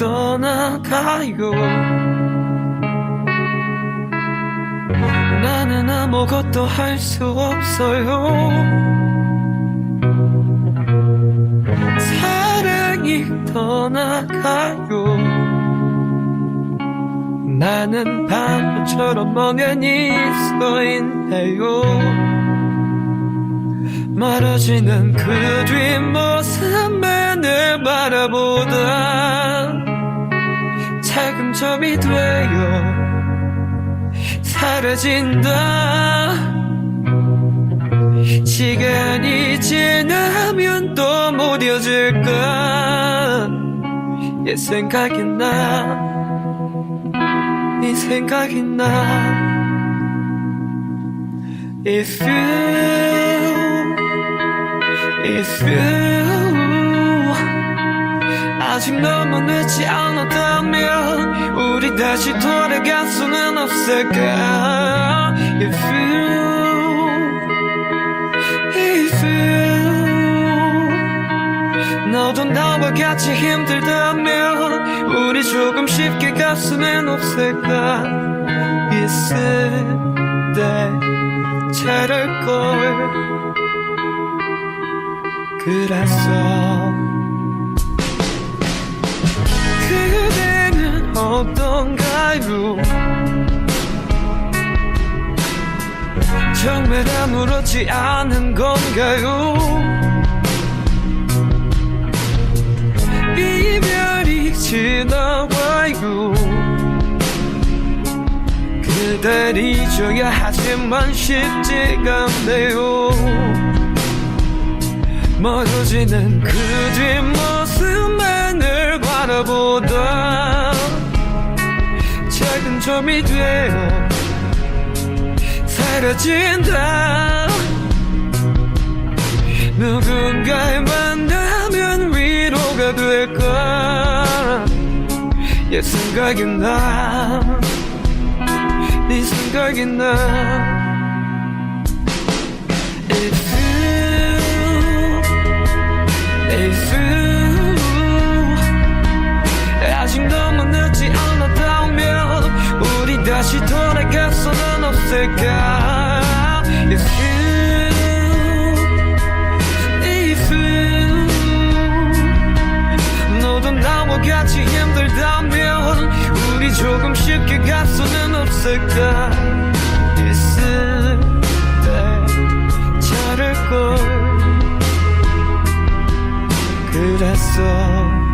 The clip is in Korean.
떠나가요. 나는 아무것도 할 수 없어요 떠나가요. 나는 바보처럼 멍하니 서 있네요. 멀어지는 그 뒷모습만을 바라보다 작은 점이 되어 사라진다 시간이 지나면 또 못 잊을까? 얘 생각이 나네 생각이 나. If you If you 아직 너무 늦지 않았다면 우리 다시 돌아갈 수는 없을까 너도 나와 같이 힘들다면 우리 조금 쉽게 갈 수는 없을까? 있을 때 잘할걸. 그랬어 그대는 어떤가요? 정말 아무렇지 않은 건가요 그댈 잊어야 하지만 쉽지가 않네요. 멀어지는 그 뒷모습만을 바라보다 작은 점이 되어 사라진다. 누군가를 만나면 위로가 될까? 얘 생각이 나 네 생각이 나. If you If you. 아직 너무 늦지 않았다면 우리 다시 돌아갈 수는 없을까? If you 있을 때 잘할걸. 그랬어